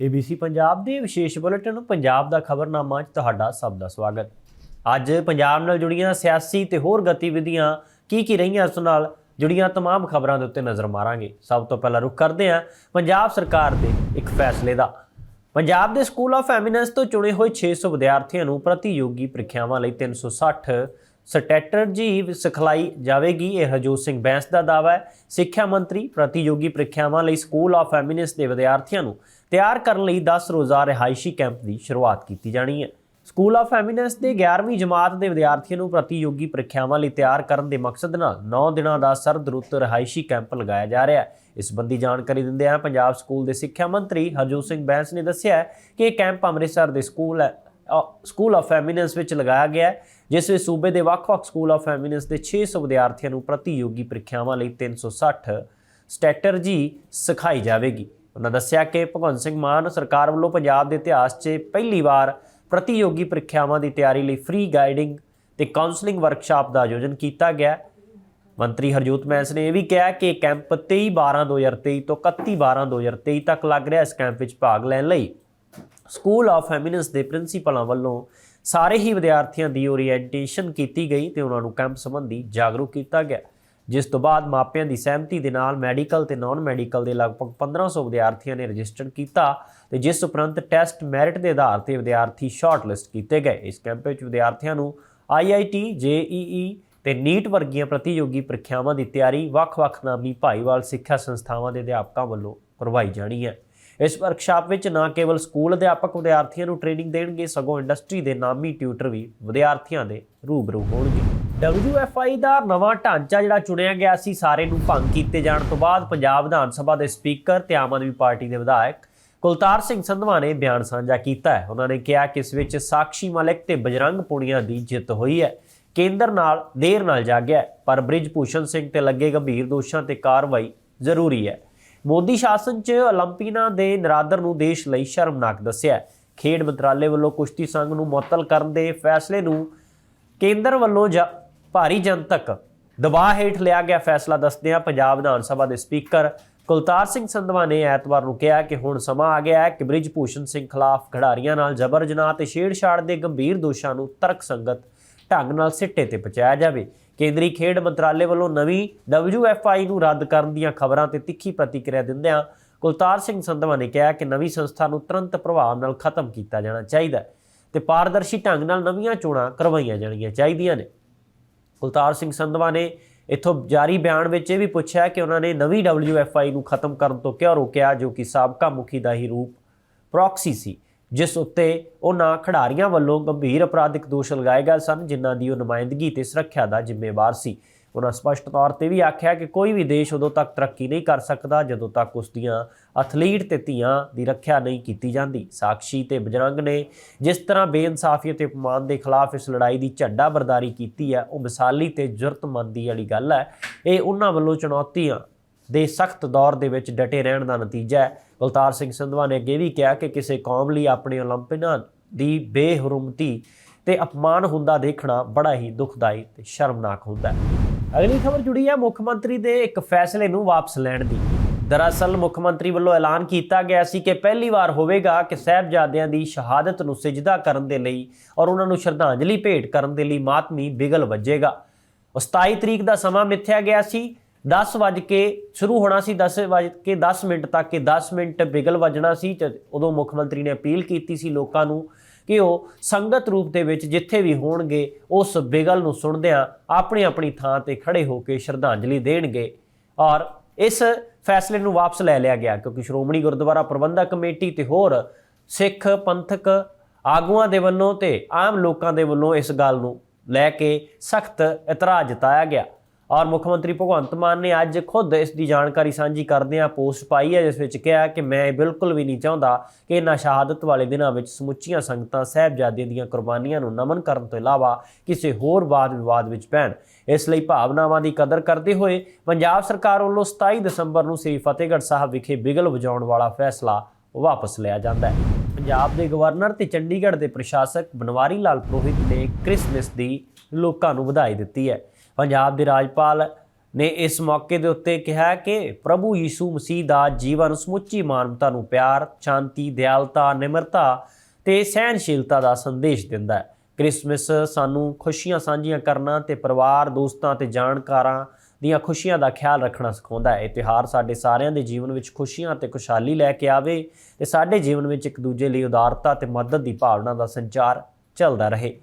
ABC Punjab ਦੇ ਵਿਸ਼ੇਸ਼ bulletin Punjab ਦਾ ਖਬਰਨਾਮਾ 'ਚ ਤੁਹਾਡਾ ਸਭ ਦਾ ਸਵਾਗਤ ਅੱਜ ਪੰਜਾਬ ਨਾਲ ਜੁੜੀਆਂ ਸਿਆਸੀ ਤੇ ਹੋਰ ਗਤੀਵਿਧੀਆਂ ਕੀ ਕੀ ਰਹੀਆਂ ਉਸ ਨਾਲ ਜੁੜੀਆਂ तमाम ਖਬਰਾਂ ਦੇ ਉੱਤੇ ਨਜ਼ਰ ਮਾਰਾਂਗੇ ਸਭ ਤੋਂ ਪਹਿਲਾਂ ਰੁਕ ਕਰਦੇ ਹਾਂ ਪੰਜਾਬ ਸਰਕਾਰ ਦੇ ਇੱਕ ਫੈਸਲੇ ਦਾ ਪੰਜਾਬ ਦੇ ਸਕੂਲ ਆਫ ਐਮੀਨੈਂਸ ਤੋਂ ਚੁਣੇ ਹੋਏ 600 ਵਿਦਿਆਰਥੀਆਂ ਨੂੰ ਪ੍ਰਤੀਯੋਗੀ ਪ੍ਰੀਖਿਆਵਾਂ ਲਈ 360 ਸਟ੍ਰੈਟਜੀ ਸਿਖਲਾਈ ਜਾਵੇਗੀ ਇਹ ਹਰਜੋਤ ਸਿੰਘ ਬੈਂਸ ਦਾ ਦਾਅਵਾ ਹੈ ਸਿੱਖਿਆ ਮੰਤਰੀ ਪ੍ਰਤੀਯੋਗੀ ਪ੍ਰੀਖਿਆਵਾਂ ਲਈ ਸਕੂਲ ਆਫ ਐਮੀਨੈਂਸ ਦੇ ਵਿਦਿਆਰਥੀਆਂ ਨੂੰ ਤਿਆਰ ਕਰਨ ਲਈ 10 ਰੋਜ਼ਾ ਰਿਹਾਇਸ਼ੀ ਕੈਂਪ ਦੀ ਸ਼ੁਰੂਆਤ ਕੀਤੀ ਜਾਣੀ ਹੈ। ਸਕੂਲ ਆਫ ਐਮੀਨੈਂਸ ਦੇ 11ਵੀਂ ਜਮਾਤ ਦੇ ਵਿਦਿਆਰਥੀਆਂ ਨੂੰ ਪ੍ਰਤੀਯੋਗੀ ਪ੍ਰੀਖਿਆਵਾਂ ਲਈ ਤਿਆਰ ਕਰਨ ਦੇ ਮਕਸਦ ਨਾਲ 9 ਦਿਨਾਂ ਦਾ ਸਰਦ ਰੁੱਤ ਰਿਹਾਇਸ਼ੀ ਕੈਂਪ ਲਗਾਇਆ ਜਾ ਰਿਹਾ ਹੈ। ਇਸ ਸੰਬੰਧੀ ਜਾਣਕਾਰੀ ਦਿੰਦਿਆਂ ਪੰਜਾਬ ਸਕੂਲ ਦੇ ਸਿੱਖਿਆ ਮੰਤਰੀ ਹਰਜੋਤ ਸਿੰਘ ਬੈਂਸ ਨੇ ਦੱਸਿਆ ਕਿ ਇਹ ਕੈਂਪ ਅੰਮ੍ਰਿਤਸਰ ਦੇ ਸਕੂਲ ਹੈ ਸਕੂਲ ਆਫ ਐਮੀਨੈਂਸ ਵਿੱਚ ਲਗਾਇਆ ਗਿਆ ਜਿਸ ਵਿੱਚ ਸੂਬੇ ਦੇ ਵੱਖ-ਵੱਖ ਸਕੂਲ ਆਫ ਐਮੀਨੈਂਸ ਦੇ 600 ਵਿਦਿਆਰਥੀਆਂ ਨੂੰ ਪ੍ਰਤੀਯੋਗੀ ਪ੍ਰੀਖਿਆਵਾਂ ਲਈ 360 ਸਟ੍ਰੈਟਜੀ ਸਿਖਾਈ ਜਾਵੇਗੀ। ਉਹਨਾਂ ਦੱਸਿਆ ਕਿ ਭਗਵੰਤ ਸਿੰਘ ਮਾਨ ਸਰਕਾਰ ਵੱਲੋਂ ਪੰਜਾਬ ਦੇ ਇਤਿਹਾਸ 'ਚ ਪਹਿਲੀ ਵਾਰ ਪ੍ਰਤੀਯੋਗੀ ਪ੍ਰੀਖਿਆਵਾਂ ਦੀ ਤਿਆਰੀ ਲਈ ਫ੍ਰੀ ਗਾਈਡਿੰਗ ਤੇ ਕਾਉਂਸਲਿੰਗ ਵਰਕਸ਼ਾਪ ਦਾ ਆਯੋਜਨ ਕੀਤਾ ਗਿਆ। ਮੰਤਰੀ ਹਰਜੋਤ ਮੈਂਸ ਨੇ ਇਹ ਵੀ ਕਿਹਾ ਕਿ ਇਹ ਕੈਂਪ 23 12 2023 ਤੋਂ 31 12 2023 ਤੱਕ ਲੱਗ ਰਿਹਾ ਇਸ ਕੈਂਪ ਵਿੱਚ ਭਾਗ ਲੈਣ ਲਈ। ਸਕੂਲ ਆਫ ਐਮੀਨੈਂਸ ਦੇ ਪ੍ਰਿੰਸੀਪਲਾਂ ਵੱਲੋਂ ਸਾਰੇ ਹੀ ਵਿਦਿਆਰਥੀਆਂ ਦੀ ਓਰੀਐਂਟੇਸ਼ਨ ਕੀਤੀ ਗਈ ਤੇ ਉਹਨਾਂ ਨੂੰ ਕੈਂਪ ਸੰਬੰਧੀ ਜਾਗਰੂਕ ਕੀਤਾ ਗਿਆ। ਜਿਸ ਤੋਂ ਬਾਅਦ ਮਾਪਿਆਂ ਦੀ ਸਹਿਮਤੀ ਦੇ ਨਾਲ ਮੈਡੀਕਲ ਤੇ ਨਾਨ ਮੈਡੀਕਲ ਦੇ ਲਗਭਗ 1500 ਵਿਦਿਆਰਥੀਆਂ ਨੇ ਰਜਿਸਟਰ ਕੀਤਾ ਤੇ ਜਿਸ ਉਪਰੰਤ ਟੈਸਟ ਮੈਰਿਟ ਦੇ ਆਧਾਰ ਤੇ ਵਿਦਿਆਰਥੀ ਸ਼ਾਰਟਲਿਸਟ ਕੀਤੇ ਗਏ। ਇਸ ਕੈਂਪ ਵਿੱਚ ਵਿਦਿਆਰਥੀਆਂ ਨੂੰ ਆਈਆਈਟੀ ਜੇਈਈ ਤੇ ਨੀਟ ਵਰਗੀਆਂ ਪ੍ਰਤੀਯੋਗੀ ਪ੍ਰੀਖਿਆਵਾਂ ਦੀ ਤਿਆਰੀ ਵੱਖ-ਵੱਖ ਨਾਮੀ ਭਾਈਵਾਲ ਸਿੱਖਿਆ ਸੰਸਥਾਵਾਂ ਦੇ ਅਧਿਆਪਕਾਂ ਵੱਲੋਂ ਕਰਵਾਈ ਜਾਣੀ ਹੈ। ਇਸ ਵਰਕਸ਼ਾਪ ਵਿੱਚ ਨਾ ਕੇਵਲ ਸਕੂਲ ਅਧਿਆਪਕ ਵਿਦਿਆਰਥੀਆਂ ਨੂੰ ਟ੍ਰੇਨਿੰਗ ਦੇਣਗੇ, ਸਗੋਂ ਇੰਡਸਟਰੀ ਦੇ ਨਾਮੀ ਟਿਊਟਰ ਵੀ ਵਿਦਿਆਰਥੀਆਂ ਦੇ ਰੂਬਰੂ ਹੋਣਗੇ। WFI ਦਾ ਨਵਾਂ ਢਾਂਚਾ ਜਿਹੜਾ ਚੁਣਿਆ ਗਿਆ ਸੀ, ਸਾਰੇ ਨੂੰ ਭੰਗ ਕੀਤੇ ਜਾਣ ਤੋਂ ਬਾਅਦ ਪੰਜਾਬ ਵਿਧਾਨ ਸਭਾ ਦੇ ਸਪੀਕਰ ਤੇ ਆਮ ਆਦਮੀ ਪਾਰਟੀ ਦੇ ਵਿਧਾਇਕ ਕੁਲਤਾਰ ਸਿੰਘ ਸੰਧਵਾ ਨੇ ਬਿਆਨ ਸਾਂਝਾ ਕੀਤਾ ਹੈ। ਉਹਨਾਂ ਨੇ ਕਿਹਾ ਕਿ ਇਸ ਵਿੱਚ ਸਾਖੀ ਮਲਿਕ ਤੇ ਬਜਰੰਗ ਪੁਣੀਆਂ ਦੀ ਜਿੱਤ ਹੋਈ ਹੈ। ਕੇਂਦਰ ਨਾਲ ਦੇਰ ਨਾਲ ਜਾਗਿਆ ਪਰ ਬ੍ਰਿਜ ਭੂਸ਼ਣ ਸਿੰਘ ਤੇ ਲੱਗੇ ਗੰਭੀਰ ਦੋਸ਼ਾਂ ਤੇ ਕਾਰਵਾਈ ਜ਼ਰੂਰੀ ਹੈ। ਮੋਦੀ ਸ਼ਾਸਨ 'ਚ 올림ਪੀਨਾ ਦੇ ਨਰਾਦਰ ਨੂੰ ਦੇਸ਼ ਲਈ ਸ਼ਰਮਨਾਕ ਦੱਸਿਆ ਖੇਡ ਮੰਤਰਾਲੇ ਵੱਲੋਂ ਕੁਸ਼ਤੀ ਸੰਘ ਨੂੰ ਮੁਅੱਤਲ ਕਰਨ ਦੇ ਫੈਸਲੇ ਨੂੰ ਕੇਂਦਰ ਵੱਲੋਂ ਭਾਰੀ ਜਨਤਕ ਦਬਾਅ ਹੇਠ ਲਿਆ ਗਿਆ ਫੈਸਲਾ ਦੱਸਦਿਆਂ ਪੰਜਾਬ ਵਿਧਾਨ ਸਭਾ ਦੇ ਸਪੀਕਰ ਕੁਲਤਾਰ ਸਿੰਘ ਸੰਧਵਾ ਨੇ ਐਤਵਾਰ ਨੂੰ ਕਿਹਾ ਕਿ ਹੁਣ ਸਮਾਂ ਆ ਗਿਆ ਹੈ ਕਿ ਬ੍ਰਿਜ ਭੂਸ਼ਣ ਸਿੰਘ ਖਿਲਾਫ ਖਿਡਾਰੀਆਂ ਨਾਲ ਜ਼ਬਰ ਜਨਾਹ ਤੇ ਛੇੜਛਾੜ ਦੇ ਗੰਭੀਰ ਦੋਸ਼ਾਂ ਨੂੰ ਤਰਕਸੰਗਤ ਢੰਗ ਨਾਲ ਸਿੱਟੇ ਤੇ ਪਹੁੰਚਾਇਆ ਜਾਵੇ। ਕੇਂਦਰੀ ਖੇਡ ਮੰਤਰਾਲੇ ਵੱਲੋਂ ਨਵੀਂ WFI ਨੂੰ ਰੱਦ ਕਰਨ ਦੀਆਂ ਖਬਰਾਂ ਤੇ ਤਿੱਖੀ ਪ੍ਰਤੀਕਿਰਿਆ ਦਿੰਦਿਆਂ ਕੁਲਤਾਰ ਸਿੰਘ ਸੰਧਵਾ ਨੇ ਕਿਹਾ ਕਿ ਨਵੀਂ ਸੰਸਥਾ ਨੂੰ ਤੁਰੰਤ ਪ੍ਰਭਾਵ ਨਾਲ ਖਤਮ ਕੀਤਾ ਜਾਣਾ ਚਾਹੀਦਾ ਹੈ ਤੇ ਪਾਰਦਰਸ਼ੀ ਢੰਗ ਨਾਲ ਨਵੀਆਂ ਚੋਣਾਂ ਕਰਵਾਈਆਂ ਜਾਣੀਆਂ ਚਾਹੀਦੀਆਂ ਨੇ। ਕੁਲਤਾਰ ਸਿੰਘ ਸੰਧਵਾ ਨੇ ਇਥੋਂ ਜਾਰੀ ਬਿਆਨ ਵਿੱਚ ਇਹ ਵੀ ਪੁੱਛਿਆ ਕਿ ਉਹਨਾਂ ਨੇ ਨਵੀਂ WFI ਨੂੰ ਖਤਮ ਕਰਨ ਤੋਂ ਕਿਉਂ ਰੋਕਿਆ, ਜੋ ਕਿ ਸਾਬਕਾ ਮੁਖੀ ਦਾ ਹੀ ਰੂਪ ਪ੍ਰੌਕਸੀ ਸੀ, ਜਿਸ ਉੱਤੇ ਉਹਨਾਂ ਖਿਡਾਰੀਆਂ ਵੱਲੋਂ ਗੰਭੀਰ ਅਪਰਾਧਿਕ ਦੋਸ਼ ਲਗਾਏ ਗਏ ਸਨ, ਜਿਨ੍ਹਾਂ ਦੀ ਉਹ ਨੁਮਾਇੰਦਗੀ ਤੇ ਸੁਰੱਖਿਆ ਦਾ ਜ਼ਿੰਮੇਵਾਰ ਸੀ। ਉਹਨਾਂ ਸਪਸ਼ਟ ਤੌਰ ਤੇ ਵੀ ਆਖਿਆ ਕਿ ਕੋਈ ਵੀ ਦੇਸ਼ ਉਦੋਂ ਤੱਕ ਤਰੱਕੀ ਨਹੀਂ ਕਰ ਸਕਦਾ ਜਦੋਂ ਤੱਕ ਉਸ ਦੀਆਂ ਐਥਲੀਟ ਤੇ ਧੀਆਂ ਦੀ ਰੱਖਿਆ ਨਹੀਂ ਕੀਤੀ ਜਾਂਦੀ ਸਾਕਸ਼ੀ ਤੇ ਬਜਰੰਗ ਨੇ ਜਿਸ ਤਰ੍ਹਾਂ ਬੇਇਨਸਾਫੀ ਤੇ ਅਪਮਾਨ ਦੇ ਖਿਲਾਫ ਇਸ ਲੜਾਈ ਦੀ ਝੰਡਾ ਬਰਦਾਰੀ ਕੀਤੀ ਹੈ ਉਹ ਮਿਸਾਲੀ ਤੇ ਜੁਰਤਮੰਦੀ ਵਾਲੀ ਗੱਲ ਹੈ ਇਹ ਉਹਨਾਂ ਵੱਲੋਂ ਚੁਣੌਤੀਆਂ ਦੇ ਸਖਤ ਦੌਰ ਦੇ ਵਿੱਚ ਡਟੇ ਰਹਿਣ ਦਾ ਨਤੀਜਾ ਹੈ ਕੁਲਤਾਰ ਸਿੰਘ ਸੰਧਵਾ ਨੇ ਅੱਗੇ ਵੀ ਕਿਹਾ ਕਿ ਕਿਸੇ ਕੌਮ ਲਈ ਆਪਣੇ 올림픽ਾਂ ਦੀ ਬੇਹਰਮਤੀ ਤੇ ਅਪਮਾਨ ਹੁੰਦਾ ਦੇਖਣਾ ਬੜਾ ਹੀ ਦੁਖਦਾਈ ਤੇ ਸ਼ਰਮਨਾਕ ਹੁੰਦਾ ਹੈ ਅਗਲੀ ਖਬਰ ਜੁੜੀ ਹੈ ਮੁੱਖ ਮੰਤਰੀ ਦੇ ਇੱਕ ਫੈਸਲੇ ਨੂੰ ਵਾਪਸ ਲੈਣ ਦੀ। ਦਰਅਸਲ ਮੁੱਖ ਮੰਤਰੀ ਵੱਲੋਂ ਐਲਾਨ ਕੀਤਾ ਗਿਆ ਸੀ ਕਿ ਪਹਿਲੀ ਵਾਰ ਹੋਵੇਗਾ ਕਿ ਸਾਹਿਬਜ਼ਾਦਿਆਂ ਦੀ ਸ਼ਹਾਦਤ ਨੂੰ ਸਿਜਦਾ ਕਰਨ ਦੇ ਲਈ ਔਰ ਉਹਨਾਂ ਨੂੰ ਸ਼ਰਧਾਂਜਲੀ ਭੇਟ ਕਰਨ ਦੇ ਲਈ ਮਾਤਮੀ ਬਿਗਲ ਵੱਜੇਗਾ। 27 ਤਰੀਕ ਦਾ ਸਮਾਂ ਮਿੱਥਿਆ ਗਿਆ ਸੀ। 10 ਵਜ ਕੇ ਸ਼ੁਰੂ ਹੋਣਾ ਸੀ 10 ਵਜ ਕੇ 10 ਮਿੰਟ ਤੱਕ ਕਿ 10 ਮਿੰਟ ਬਿਗਲ ਵੱਜਣਾ ਸੀ। ਤੇ ਉਦੋਂ ਮੁੱਖ ਮੰਤਰੀ ਨੇ ਅਪੀਲ ਕੀਤੀ ਸੀ ਲੋਕਾਂ ਨੂੰ ਕਿ ਉਹ ਸੰਗਤ ਰੂਪ ਦੇ ਵਿੱਚ ਜਿੱਥੇ ਵੀ ਹੋਣਗੇ, ਉਸ ਬਿਗਲ ਨੂੰ ਸੁਣਦਿਆਂ ਆਪਣੀ ਆਪਣੀ ਥਾਂ ਤੇ ਖੜੇ ਹੋ ਕੇ ਸ਼ਰਧਾਂਜਲੀ ਦੇਣਗੇ। ਔਰ ਇਸ ਫੈਸਲੇ ਨੂੰ ਵਾਪਸ ਲੈ ਲਿਆ ਗਿਆ, ਕਿਉਂਕਿ ਸ਼੍ਰੋਮਣੀ ਗੁਰਦੁਆਰਾ ਪ੍ਰਬੰਧਕ ਕਮੇਟੀ ਤੇ ਹੋਰ ਸਿੱਖ, ਪੰਥਕ ਆਗੂਆਂ ਦੇ ਵੱਲੋਂ ਤੇ ਆਮ ਲੋਕਾਂ ਦੇ ਵੱਲੋਂ ਇਸ ਗੱਲ ਨੂੰ ਲੈ ਕੇ ਸਖਤ ਇਤਰਾਜ਼ ਜਤਾਇਆ ਗਿਆ। ਔਰ ਮੁੱਖ ਮੰਤਰੀ ਭਗਵੰਤ ਮਾਨ ਨੇ ਅੱਜ ਖੁਦ ਇਸ ਦੀ ਜਾਣਕਾਰੀ ਸਾਂਝੀ ਕਰਦਿਆਂ ਪੋਸਟ ਪਾਈ ਹੈ, ਜਿਸ ਵਿੱਚ ਕਿਹਾ ਕਿ ਮੈਂ ਇਹ ਬਿਲਕੁਲ ਵੀ ਨਹੀਂ ਚਾਹੁੰਦਾ ਕਿ ਇਹਨਾਂ ਸ਼ਹਾਦਤ ਵਾਲੇ ਦਿਨਾਂ ਵਿੱਚ ਸਮੁੱਚੀਆਂ ਸੰਗਤਾਂ ਸਾਹਿਬਜ਼ਾਦਿਆਂ ਦੀਆਂ ਕੁਰਬਾਨੀਆਂ ਨੂੰ ਨਮਨ ਕਰਨ ਤੋਂ ਇਲਾਵਾ ਕਿਸੇ ਹੋਰ ਬਾਦ ਵਿਵਾਦ ਵਿੱਚ ਪੈਣ। ਇਸ ਲਈ ਭਾਵਨਾਵਾਂ ਦੀ ਕਦਰ ਕਰਦੇ ਹੋਏ ਪੰਜਾਬ ਸਰਕਾਰ ਵੱਲੋਂ 27 ਦਸੰਬਰ ਨੂੰ ਸ੍ਰੀ ਫਤਿਹਗੜ੍ਹ ਸਾਹਿਬ ਵਿਖੇ ਬਿਗਲ ਵਜਾਉਣ ਵਾਲਾ ਫੈਸਲਾ ਵਾਪਸ ਲਿਆ ਜਾਂਦਾ ਹੈ। ਪੰਜਾਬ ਦੇ ਗਵਰਨਰ ਤੇ ਚੰਡੀਗੜ੍ਹ ਦੇ ਪ੍ਰਸ਼ਾਸਕ ਬਨਵਾਰੀ ਲਾਲ ਪੁਰੋਹਿਤ ਨੇ ਕ੍ਰਿਸਮਸ ਦੀ ਲੋਕਾਂ ਨੂੰ ਵਧਾਈ ਦਿੱਤੀ ਹੈ। ਪੰਜਾਬ ਦੇ ਰਾਜਪਾਲ ਨੇ ਇਸ ਮੌਕੇ ਦੇ ਉੱਤੇ ਕਿਹਾ ਕਿ ਪ੍ਰਭੂ ਯੀਸ਼ੂ ਮਸੀਹ ਦਾ ਜੀਵਨ ਸਮੁੱਚੀ ਮਾਨਵਤਾ ਨੂੰ ਪਿਆਰ, ਸ਼ਾਂਤੀ, ਦਿਆਲਤਾ, ਨਿਮਰਤਾ ਤੇ ਸਹਿਨਸ਼ੀਲਤਾ ਦਾ ਸੰਦੇਸ਼ ਦਿੰਦਾ ਹੈ। ਕ੍ਰਿਸਮਸ ਸਾਨੂੰ ਖੁਸ਼ੀਆਂ ਸਾਂਝੀਆਂ ਕਰਨਾ ਤੇ ਪਰਿਵਾਰ, ਦੋਸਤਾਂ ਤੇ ਜਾਣਕਾਰਾਂ ਦੀਆਂ ਖੁਸ਼ੀਆਂ ਦਾ ਖਿਆਲ ਰੱਖਣਾ ਸਿਖਾਉਂਦਾ ਹੈ। ਇਹ ਤਿਉਹਾਰ ਸਾਡੇ ਸਾਰਿਆਂ ਦੇ ਜੀਵਨ ਵਿੱਚ ਖੁਸ਼ੀਆਂ ਤੇ ਖੁਸ਼ਹਾਲੀ ਲੈ ਕੇ ਆਵੇ ਤੇ ਸਾਡੇ ਜੀਵਨ ਵਿੱਚ ਇੱਕ ਦੂਜੇ ਲਈ ਉਦਾਰਤਾ ਤੇ ਮਦਦ ਦੀ ਭਾਵਨਾ ਦਾ ਸੰਚਾਰ ਚੱਲਦਾ ਰਹੇ।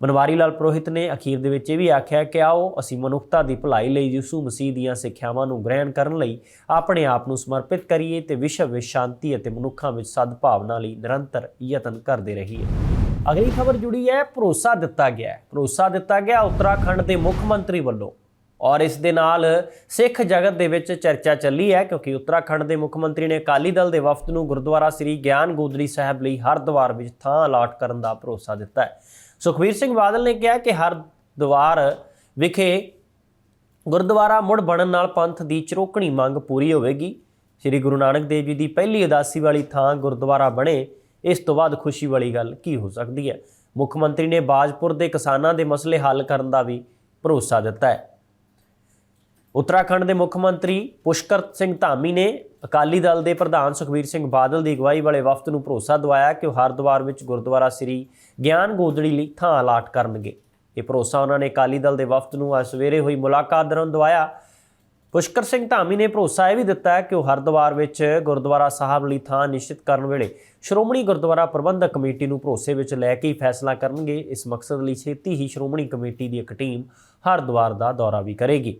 ਬਨਵਾਰੀ ਲਾਲ ਪ੍ਰੋਹਿਤ ਨੇ ਅਖੀਰ ਦੇ ਵਿੱਚ ਇਹ ਵੀ ਆਖਿਆ ਕਿ ਆਓ, ਅਸੀਂ ਮਨੁੱਖਤਾ ਦੀ ਭਲਾਈ ਲਈ ਯਿਸੂ ਮਸੀਹ ਦੀਆਂ ਸਿੱਖਿਆਵਾਂ ਨੂੰ ਗ੍ਰਹਿਣ ਕਰਨ ਲਈ ਆਪਣੇ ਆਪ ਨੂੰ ਸਮਰਪਿਤ ਕਰੀਏ ਤੇ ਵਿਸ਼ਵ ਵਿੱਚ ਸ਼ਾਂਤੀ ਅਤੇ ਮਨੁੱਖਾਂ ਵਿੱਚ ਸਦਭਾਵਨਾ ਲਈ ਨਿਰੰਤਰ ਯਤਨ ਕਰਦੇ ਰਹੀਏ। ਅਗਲੀ ਖਬਰ ਜੁੜੀ ਹੈ, ਭਰੋਸਾ ਦਿੱਤਾ ਗਿਆ ਭਰੋਸਾ ਦਿੱਤਾ ਗਿਆ ਉੱਤਰਾਖੰਡ ਦੇ ਮੁੱਖ ਮੰਤਰੀ ਵੱਲੋਂ। ਔਰ ਇਸ ਦੇ ਨਾਲ ਸਿੱਖ ਜਗਤ ਦੇ ਵਿੱਚ ਚਰਚਾ ਚੱਲੀ ਹੈ, ਕਿਉਂਕਿ ਉੱਤਰਾਖੰਡ ਦੇ ਮੁੱਖ ਮੰਤਰੀ ਨੇ ਅਕਾਲੀ ਦਲ ਦੇ ਵਫਦ ਨੂੰ ਗੁਰਦੁਆਰਾ ਸ੍ਰੀ ਗਿਆਨ ਗੋਦਰੀ ਸਾਹਿਬ ਲਈ ਹਰਦੁਆਰ ਵਿੱਚ ਥਾਂ ਅਲਾਟ ਕਰਨ ਦਾ ਭਰੋਸਾ ਦਿੱਤਾ ਹੈ। ਸੁਖਬੀਰ ਸਿੰਘ ਬਾਦਲ ਨੇ ਕਿਹਾ ਕਿ ਹਰਦੁਆਰ ਵਿਖੇ ਗੁਰਦੁਆਰਾ ਮੁੜ ਬਣਨ ਨਾਲ ਪੰਥ ਦੀ ਚਰੋਕਣੀ ਮੰਗ ਪੂਰੀ ਹੋਵੇਗੀ। ਸ੍ਰੀ ਗੁਰੂ ਨਾਨਕ ਦੇਵ ਜੀ ਦੀ ਪਹਿਲੀ ਉਦਾਸੀ ਵਾਲੀ ਥਾਂ ਗੁਰਦੁਆਰਾ ਬਣੇ, ਇਸ ਤੋਂ ਬਾਅਦ ਖੁਸ਼ੀ ਵਾਲੀ ਗੱਲ ਕੀ ਹੋ ਸਕਦੀ ਹੈ? ਮੁੱਖ ਮੰਤਰੀ ਨੇ ਬਾਜਪੁਰ ਦੇ ਕਿਸਾਨਾਂ ਦੇ ਮਸਲੇ ਹੱਲ ਕਰਨ ਦਾ ਵੀ ਭਰੋਸਾ ਦਿੱਤਾ ਹੈ। ਉੱਤਰਾਖੰਡ ਦੇ ਮੁੱਖ ਮੰਤਰੀ ਪੁਸ਼ਕਰ ਸਿੰਘ ਧਾਮੀ ਨੇ ਅਕਾਲੀ ਦਲ ਦੇ ਪ੍ਰਧਾਨ ਸੁਖਬੀਰ ਸਿੰਘ ਬਾਦਲ ਦੀ ਅਗਵਾਈ ਵਾਲੇ ਵਫਦ ਨੂੰ ਭਰੋਸਾ ਦਿਵਾਇਆ ਕਿ ਉਹ ਹਰਿਦੁਆਰ ਵਿੱਚ ਗੁਰਦੁਆਰਾ ਸ੍ਰੀ ਗਿਆਨ ਗੋਦੜੀ ਲਈ ਥਾਂ ਅਲਾਟ ਕਰਨਗੇ। ਇਹ ਭਰੋਸਾ ਉਹਨਾਂ ਨੇ ਅਕਾਲੀ ਦਲ ਦੇ ਵਫਦ ਨੂੰ ਅੱਜ ਸਵੇਰੇ ਹੋਈ ਮੁਲਾਕਾਤ ਦੌਰਾਨ ਦਿਵਾਇਆ। ਪੁਸ਼ਕਰ ਸਿੰਘ ਧਾਮੀ ਨੇ ਭਰੋਸਾ ਇਹ ਵੀ ਦਿੱਤਾ ਕਿ ਉਹ ਹਰਿਦੁਆਰ ਵਿੱਚ ਗੁਰਦੁਆਰਾ ਸਾਹਿਬ ਲਈ ਥਾਂ ਨਿਸ਼ਚਿਤ ਕਰਨ ਵੇਲੇ ਸ਼੍ਰੋਮਣੀ ਗੁਰਦੁਆਰਾ ਪ੍ਰਬੰਧਕ ਕਮੇਟੀ ਨੂੰ ਭਰੋਸੇ ਵਿੱਚ ਲੈ ਕੇ ਹੀ ਫੈਸਲਾ ਕਰਨਗੇ। ਇਸ ਮਕਸਦ ਲਈ ਛੇਤੀ ਹੀ ਸ਼੍ਰੋਮਣੀ ਕਮੇਟੀ ਦੀ ਇੱਕ ਟੀਮ ਹਰਿਦੁਆਰ ਦਾ ਦੌਰਾ ਵੀ ਕਰੇਗੀ।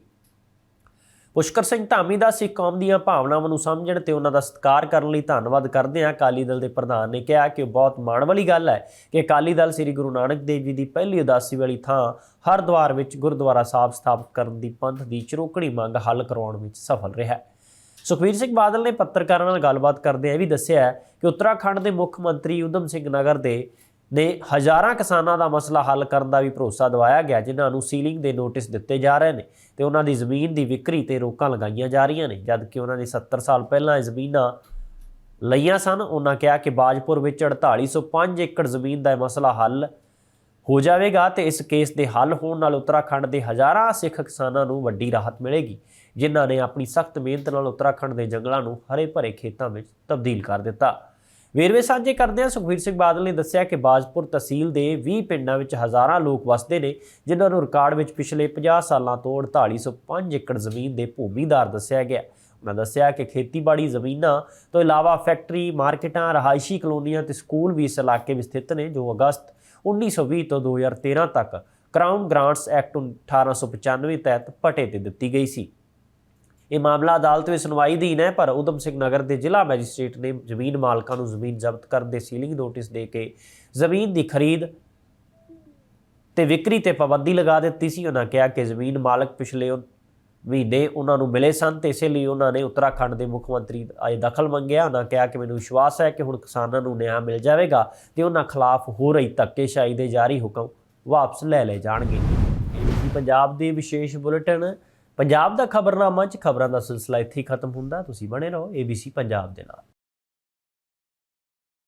ਪੁਸ਼ਕਰ ਸਿੰਘ ਧਾਮੀ ਦਾ ਸਿੱਖ ਕੌਮ ਦੀਆਂ ਭਾਵਨਾਵਾਂ ਨੂੰ ਸਮਝਣ ਤੇ ਉਹਨਾਂ ਦਾ ਸਤਿਕਾਰ ਕਰਨ ਲਈ ਧੰਨਵਾਦ ਕਰਦੇ ਹਾਂ। ਅਕਾਲੀ ਦਲ ਦੇ ਪ੍ਰਧਾਨ ਨੇ ਕਿਹਾ ਕਿ ਬਹੁਤ ਮਾਣ ਵਾਲੀ ਗੱਲ ਹੈ ਕਿ ਅਕਾਲੀ ਦਲ ਸ੍ਰੀ ਗੁਰੂ ਨਾਨਕ ਦੇਵ ਜੀ ਦੀ ਪਹਿਲੀ ਉਦਾਸੀ ਵਾਲੀ ਥਾਂ ਹਰਿਦੁਆਰ ਵਿੱਚ ਗੁਰਦੁਆਰਾ ਸਾਹਿਬ ਸਥਾਪਿਤ ਕਰਨ ਦੀ ਪੰਥ ਦੀ ਚਰੋਕਣੀ ਮੰਗ ਹੱਲ ਕਰਵਾਉਣ ਵਿੱਚ ਸਫਲ ਰਿਹਾ ਹੈ। ਸੁਖਬੀਰ ਸਿੰਘ ਬਾਦਲ ਨੇ ਪੱਤਰਕਾਰਾਂ ਨਾਲ ਗੱਲਬਾਤ ਕਰਦੇ ਇਹ ਵੀ ਦੱਸਿਆ ਕਿ ਉੱਤਰਾਖੰਡ ਦੇ ਮੁੱਖ ਮੰਤਰੀ ਉਦਮ ਸਿੰਘ ਨਗਰ ਦੇ ਨੇ ਹਜ਼ਾਰਾਂ ਕਿਸਾਨਾਂ ਦਾ ਮਸਲਾ ਹੱਲ ਕਰਨ ਦਾ ਵੀ ਭਰੋਸਾ ਦਿਵਾਇਆ ਗਿਆ, ਜਿਨ੍ਹਾਂ ਨੂੰ ਸੀਲਿੰਗ ਦੇ ਨੋਟਿਸ ਦਿੱਤੇ ਜਾ ਰਹੇ ਨੇ ਤੇ ਉਹਨਾਂ ਦੀ ਜ਼ਮੀਨ ਦੀ ਵਿਕਰੀ ਤੇ ਰੋਕਾਂ ਲਗਾਈਆਂ ਜਾ ਰਹੀਆਂ ਨੇ, ਜਦਕਿ ਉਹਨਾਂ ਨੇ 70 ਸਾਲ ਪਹਿਲਾਂ ਇਹ ਜ਼ਮੀਨਾਂ ਲਈਆਂ ਸਨ। ਉਹਨਾਂ ਕਿਹਾ ਕਿ ਬਾਜਪੁਰ ਵਿੱਚ 4805 ਏਕੜ ਜ਼ਮੀਨ ਦਾ ਇਹ ਮਸਲਾ ਹੱਲ ਹੋ ਜਾਵੇਗਾ ਤੇ ਇਸ ਕੇਸ ਦੇ ਹੱਲ ਹੋਣ ਨਾਲ ਉੱਤਰਾਖੰਡ ਦੇ ਹਜ਼ਾਰਾਂ ਸਿੱਖ ਕਿਸਾਨਾਂ ਨੂੰ ਵੱਡੀ ਰਾਹਤ ਮਿਲੇਗੀ, ਜਿਨ੍ਹਾਂ ਨੇ ਆਪਣੀ ਸਖਤ ਮਿਹਨਤ ਨਾਲ ਉੱਤਰਾਖੰਡ ਦੇ ਜੰਗਲਾਂ ਨੂੰ ਹਰੇ ਭਰੇ ਖੇਤਾਂ ਵਿੱਚ ਤਬਦੀਲ ਕਰ ਦਿੱਤਾ। ਵੇਰਵੇ ਸਾਂਝੇ ਕਰਦਿਆਂ ਸੁਖਬੀਰ ਸਿੰਘ ਬਾਦਲ ਨੇ ਦੱਸਿਆ ਕਿ ਬਾਜਪੁਰ ਤਹਿਸੀਲ ਦੇ 20 ਪਿੰਡਾਂ ਵਿੱਚ ਹਜ਼ਾਰਾਂ ਲੋਕ ਵਸਦੇ ਨੇ, ਜਿਨ੍ਹਾਂ ਨੂੰ ਰਿਕਾਰਡ ਵਿੱਚ ਪਿਛਲੇ 50 ਸਾਲਾਂ ਤੋਂ 4805 ਏਕੜ ਜ਼ਮੀਨ ਦੇ ਭੂਮੀਦਾਰ ਦੱਸਿਆ ਗਿਆ। ਉਹਨਾਂ ਦੱਸਿਆ ਕਿ ਖੇਤੀਬਾੜੀ ਜ਼ਮੀਨਾਂ ਤੋਂ ਇਲਾਵਾ ਫੈਕਟਰੀ, ਮਾਰਕੀਟਾਂ, ਰਹਾਇਸ਼ੀ ਕਲੋਨੀਆਂ ਤੇ ਸਕੂਲ ਵੀ ਇਸ ਇਲਾਕੇ ਵਿੱਚ ਸਥਿਤ ਨੇ, ਜੋ ਅਗਸਤ 1920 ਤੋਂ 2013 ਤੱਕ ਕਰਾਊਨ ਗ੍ਰਾਂਟਸ ਐਕਟ 1895 ਤਹਿਤ ਪਟੇ ਤੇ ਦਿੱਤੀ ਗਈ ਸੀ। ਇਹ ਮਾਮਲਾ ਅਦਾਲਤ ਵਿੱਚ ਸੁਣਵਾਈ ਅਧੀਨ ਹੈ, ਪਰ ਉਦਮ ਸਿੰਘ ਨਗਰ ਦੇ ਜ਼ਿਲ੍ਹਾ ਮੈਜਿਸਟ੍ਰੇਟ ਨੇ ਜ਼ਮੀਨ ਮਾਲਕਾਂ ਨੂੰ ਜ਼ਮੀਨ ਜ਼ਬਤ ਕਰਨ ਦੇ ਸੀਲਿੰਗ ਨੋਟਿਸ ਦੇ ਕੇ ਜ਼ਮੀਨ ਦੀ ਖਰੀਦ ਤੇ ਵਿਕਰੀ ਤੇ ਪਾਬੰਦੀ ਲਗਾ ਦਿੱਤੀ ਸੀ। ਉਹਨਾਂ ਕਿਹਾ ਕਿ ਜ਼ਮੀਨ ਮਾਲਕ ਪਿਛਲੇ ਮਹੀਨੇ ਉਹਨਾਂ ਨੂੰ ਮਿਲੇ ਸਨ ਤੇ ਇਸੇ ਲਈ ਉਹਨਾਂ ਨੇ ਉੱਤਰਾਖੰਡ ਦੇ ਮੁੱਖ ਮੰਤਰੀ ਅਜੇ ਦਖਲ ਮੰਗਿਆ। ਉਹਨਾਂ ਕਿਹਾ ਕਿ ਮੈਨੂੰ ਵਿਸ਼ਵਾਸ ਹੈ ਕਿ ਹੁਣ ਕਿਸਾਨਾਂ ਨੂੰ ਨਿਆਂ ਮਿਲ ਜਾਵੇਗਾ ਤੇ ਉਹਨਾਂ ਖਿਲਾਫ ਹੋ ਰਹੀ ਧੱਕੇਸ਼ਾਹੀ ਦੇ ਜਾਰੀ ਹੁਕਮ ਵਾਪਸ ਲੈ ਲਏ ਜਾਣਗੇ। ਇਹ ਪੰਜਾਬ ਦੇ ਵਿਸ਼ੇਸ਼ ਬੁਲੇਟਿਨ। ਪੰਜਾਬ ਦਾ ਖਬਰਨਾਮਾ ਚ ਖਬਰਾਂ ਦਾ ਸਿਲਸਿਲਾ ਇੱਥੇ ਹੀ ਖਤਮ ਹੁੰਦਾ। ਤੁਸੀਂ ਬਣੇ ਰਹੋ ABC ਪੰਜਾਬ ਦੇ ਨਾਲ।